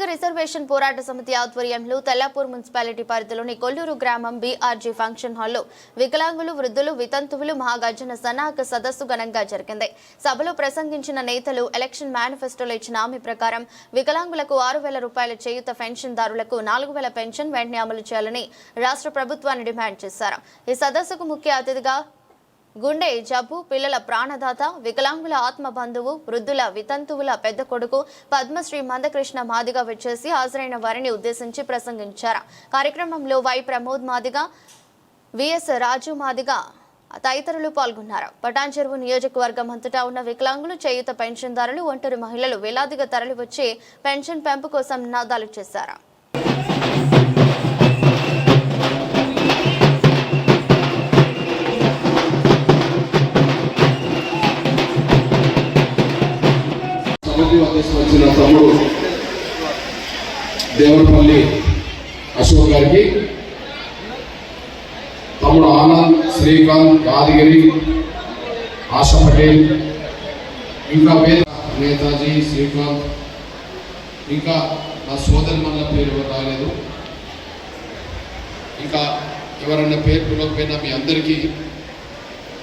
Madiga reservation పోరాట సమితి ఆధ్వర్యంలో తెల్లాపూర్ మున్సిపాలిటీ పరిధిలోని కొల్లూరు గ్రామం బీఆర్జీ ఫంక్షన్ హాల్లో వికలాంగులు వృద్ధులు వితంతువులు మహాగర్జన సన్నాహక సదస్సు ఘనంగా జరిగింది. సభలో ప్రసంగించిన నేతలు ఎలక్షన్ మేనిఫెస్టోలో ఇచ్చిన హామీ ప్రకారం వికలాంగులకు ఆరు వేల రూపాయల చేయుత పెన్షన్దారులకు నాలుగు వేల పెన్షన్ వెంటనే అమలు చేయాలని రాష్ట్ర ప్రభుత్వాన్ని డిమాండ్ చేశారు. ఈ సదస్సుకు ముఖ్య అతిథిగా గుండె జబ్బు పిల్లల ప్రాణదాత వికలాంగుల ఆత్మ బంధువు వృద్ధుల వితంతువుల పెద్ద కొడుకు పద్మశ్రీ మందకృష్ణ మాదిగ వచ్చేసి హాజరైన వారిని ఉద్దేశించి ప్రసంగించారు. కార్యక్రమంలో Y Pramod Madiga V S Raju Madiga తదితరులు పాల్గొన్నారు. పటాన్ చెరువు నియోజకవర్గం అంతటా ఉన్న వికలాంగులు చేయుత పెన్షన్దారులు ఒంటరి మహిళలు వేలాదిగా తరలివచ్చి పెన్షన్ పెంపు కోసం నినాదాలు చేశారు. దేవరపల్లి అశోక్ గారికి తమ్ముడు ఆనంద్ శ్రీకాంత్ యాదగిరి ఆశ పటేల్ ఇంకా పేద నేతాజీ శ్రీకాంత్ ఇంకా నా సోదరి మల్ల పేరు రాలేదు. ఇంకా ఎవరన్నా పేరు పిలవకపోయినా మీ అందరికీ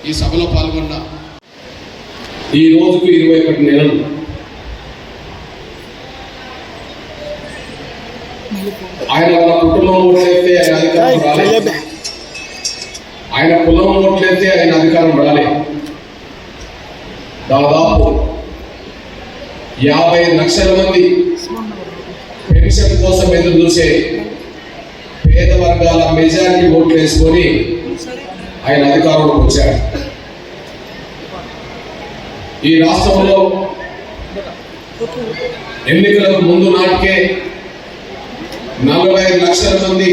ఈ సభలో పాల్గొన్న ఈ రోజుకు ఇరవై ఒకటి నెలలు. ఆయన వాళ్ళ కుటుంబం ఓట్లయితే ఆయన అధికారం రాలేదు. ఆయన కులం ఓట్లయితే ఆయన అధికారం రాలేదు. దాదాపు యాభై లక్షల మంది పెన్షన్ కోసం ఎదురు చూసే పేద వర్గాల మెజారిటీ ఓట్లు వేసుకొని ఆయన అధికారంలోకి వచ్చాడు ఈ రాష్ట్రంలో ఎన్నికలకు ముందు నాటికే నలభై ఐదు లక్షల మంది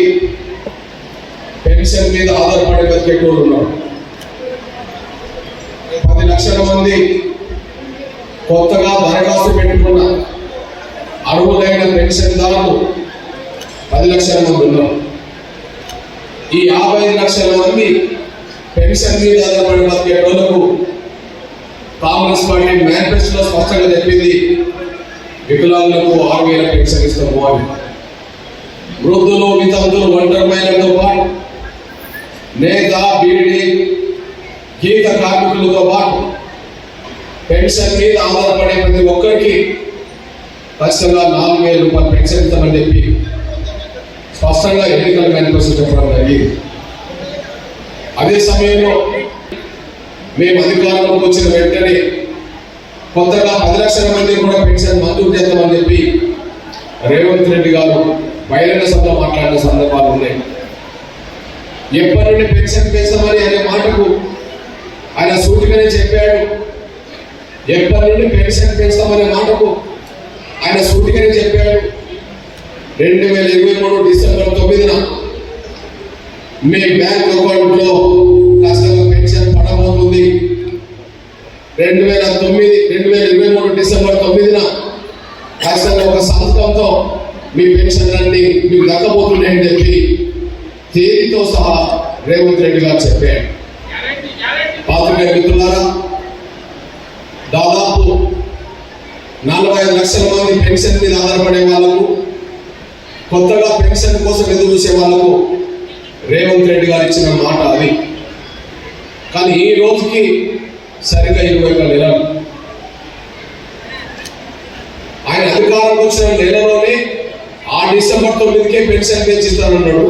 పెన్షన్ మీద ఆధారపడి బతికేటోళ్ళు ఉన్నారు. పది లక్షల మంది కొత్తగా దరఖాస్తు పెట్టుకున్న అర్హులైన పెన్షన్దారులు పది లక్షల మంది ఉన్నారు. ఈ యాభై ఐదు లక్షల మంది పెన్షన్ మీద ఆధారపడి బతికేటోళ్ళకు కాంగ్రెస్ పార్టీ మేనిఫెస్టోలో స్పష్టంగా చెప్పింది వికలాంగులకు ఆరు వేల పెన్షన్ ఇస్తాము అని. వృద్ధులు వితంతులు ఒంటరి మహిళలతో పాటు నేత బీడీ గీత కార్మికులతో పాటు పెన్షన్ మీద ఆధారపడే ప్రతి ఒక్కరికి ఖచ్చితంగా నాలుగు వేల రూపాయలు పెన్షన్ ఇస్తామని చెప్పి స్పష్టంగా ఎన్నికల మేనిఫెస్టో చెప్పడం జరిగింది. అదే సమయంలో మేము అధికారంలోకి వచ్చిన వెంటనే కొత్తగా పది లక్షల మంది కూడా పెన్షన్ మంజూరు చేద్దామని చెప్పి రేవంత్ రెడ్డి గారు బహిరంగ సభలో మాట్లాడిన సందర్భాలు ఉన్నాయి. ఎప్పటి నుండి పెన్షన్ పెంచమని అనే మాటకు ఆయన సూటిగానే చెప్పాడు. ఎప్పటి నుండి పెన్షన్ పెంచమనే మాటకు ఆయన సూటిగానే చెప్పాడు. రెండు వేల ఇరవై మూడు డిసెంబర్ తొమ్మిదిన మీ బ్యాంక్ అకౌంట్లో కాస్త పెన్షన్ పడబోతుంది. రెండు వేల తొమ్మిది రెండు వేల ఇరవై మూడు డిసెంబర్ తొమ్మిదిన కాస్త ఒక సంతకంతో మీ పెన్షన్ అన్ని మీకు దక్కబోతున్నాయని చెప్పి తేదీతో సహా రేవంత్ రెడ్డి గారు చెప్పారు. పాత్రికేయ మిత్రులారా దాదాపు నలభై ఐదు లక్షల మంది పెన్షన్ మీద ఆధారపడే వాళ్ళకు కొత్తగా పెన్షన్ కోసం ఎదురు చూసే వాళ్ళకు రేవంత్ రెడ్డి గారు ఇచ్చిన మాట అది. కానీ ఈ రోజుకి సరిగ్గా ఇరవై ఒక నెలలు. ఆయన అధికారం వచ్చిన పెన్షన్ పెంచుతానన్నాడు.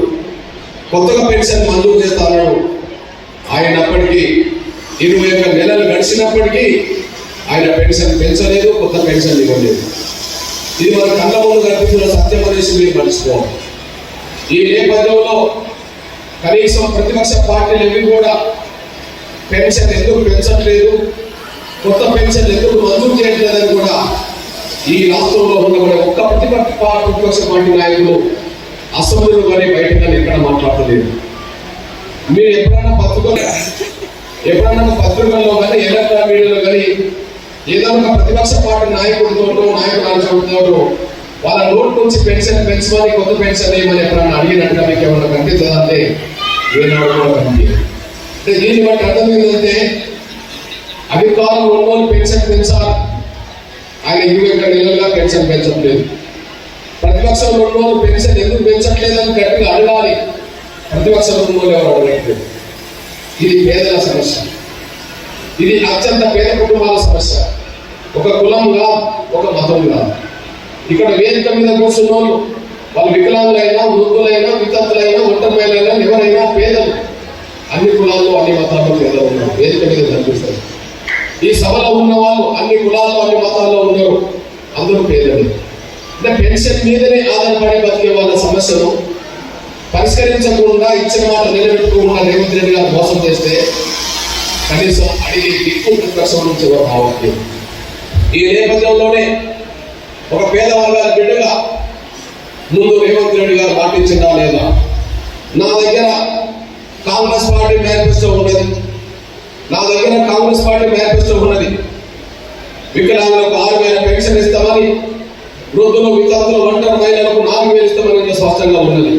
కొత్తగా పెన్షన్ మంజూరు చేస్తానన్నాడు. ఆయన అప్పటికి ఇరవై ఒక్క నెలలు గడిచినప్పటికీ ఆయన పెన్షన్ పెంచలేదు కొత్త పెన్షన్ ఇవ్వలేదు. ఇది మన కళ్ళ ముందు కనిపిస్తున్న సత్యం అనేసి మీరు మర్చిపోవాలి. ఈ నేపథ్యంలో కనీసం ప్రతిపక్ష పార్టీలు ఇవి కూడా పెన్షన్ ఎందుకు పెంచట్లేదు కొత్త పెన్షన్ ఎందుకు మంజూరు చేయట్లేదని కూడా ఈ రాష్ట్రంలో ఉన్న కూడా ఒక్క ప్రతిపక్ష ప్రతిపక్ష పార్టీ నాయకులు అసెంబ్లీలో కానీ బయట కానీ ఎక్కడ మాట్లాడలేదు. మీరు ఎప్పుడైనా పత్రికలు ఎప్పుడైనా పత్రికల్లో కానీ ఎలక్ట్రానిక్ మీడియాలో కానీ ఏదో ఒక ప్రతిపక్ష పార్టీ నాయకుడితోటో నాయకురాలతోటో వాళ్ళ నోట్ నుంచి పెన్షన్ పెంచమని కొత్త పెన్షన్ ఏమని ఎప్పుడైనా అడిగినట్టుగా మీకు ఏమన్నా కనిపిస్తుందా అంటే ఏనాడు కూడా కనిపించదు అంటే దీన్ని బట్టి అర్థం ఏంటంటే అధికారులు ఒంగోలు పెన్షన్ పెంచాలి. ఆయన ఇరవై ఒక్క నెలలుగా పెన్షన్ పెంచట్లేదు. ప్రతిపక్షంలో ఉన్న వాళ్ళు పెన్షన్ ఎందుకు పెంచట్లేదని గట్టిగా అడగాలి. ప్రతిపక్షంలో ఉన్న ఎవరు అడగట్లేదు. ఇది పేదల సమస్య. ఇది అత్యంత పేద కుటుంబాల సమస్య. ఒక కులం కాదు ఒక మతం కాదు. ఇక్కడ వేదిక మీద కూర్చున్న వాళ్ళు వాళ్ళు వికలాంగులైనా వృద్ధులైనా వితంతులైనా ఒంటరిలైనా ఎవరైనా పేదలు అన్ని కులాల్లో అన్ని మతాల్లో పేదలు ఉన్నారు వేదిక మీద కనిపిస్తారు ఈ సభలో ఉన్న వాళ్ళు అన్ని కులాల్లో అన్ని మతాల్లో ఉన్నారు అందరూ పేదలు అంటే పెన్షన్ మీదనే ఆధారపడి బతికే వాళ్ళ సమస్యను పరిష్కరించకుండా ఇచ్చిన మాట నిలబెట్టుకోకుండా రేవంత్ రెడ్డి గారు మోసం చేస్తే కనీసం అడిగి దిక్కు ప్రతిపక్షం నుంచి ఎవరు ఈ నేపథ్యంలోనే ఒక పేద వర్గాల బిడ్డగా ముందు రేవంత్ రెడ్డి గారు పాటించిందా లేదా? నా దగ్గర కాంగ్రెస్ పార్టీ మేనిఫెస్టో ఉన్నది. నా దగ్గర కాంగ్రెస్ పార్టీ మేనిఫెస్టో ఉన్నది. వికలాంగులకు ఆరు వేల పెన్షన్ ఇస్తామని వృద్ధులు వితంతులు ఒంటరి మహిళలకు నాలుగు వేలు ఇస్తామని స్పష్టంగా ఉన్నది.